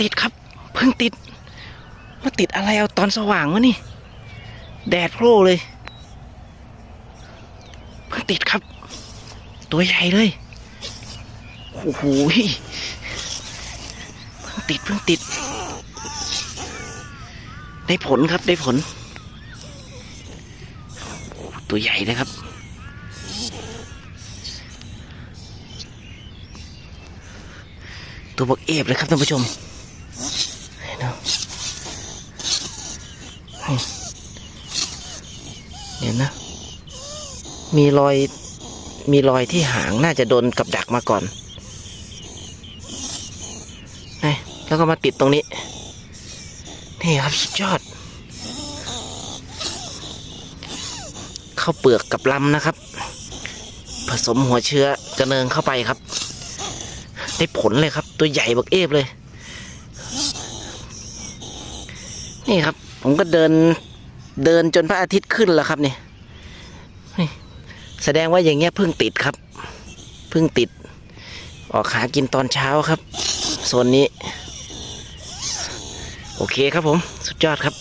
ติดครับ เพิ่งติดมาติดอะไรเอาตอนสว่างวะนี่ แดดโพร่เลย เพิ่งติดครับ ตัวใหญ่เลยโอ้โหเพิ่งติดเพิ่งติด ได้ผลครับได้ผล ตัวใหญ่เลยครับตัวบักเอฟเลยครับท่านผู้ชมเห็นเนาะนี่ เห็นนะ มีรอยมีรอยที่หางน่าจะโดนกับดักมาก่อนนี่แล้วก็มาติดตรงนี้ นี่ครับสุดยอดข้าวเปลือกกับลำนะครับ ผสมหัวเชื้อกระเนิงเข้าไปครับ ได้ผลเลยครับ ตัวใหญ่บักเอฟเลย นี่ครับ ผมก็เดินเดินจนพระอาทิตย์ขึ้นแล้วครับเนี่ยนี่แสดงว่าอย่างเงี้ยเพิ่งติดครับเพิ่งติด ออกหากินตอนเช้าครับโซนนี้ โอเคครับผม สุดยอดครับ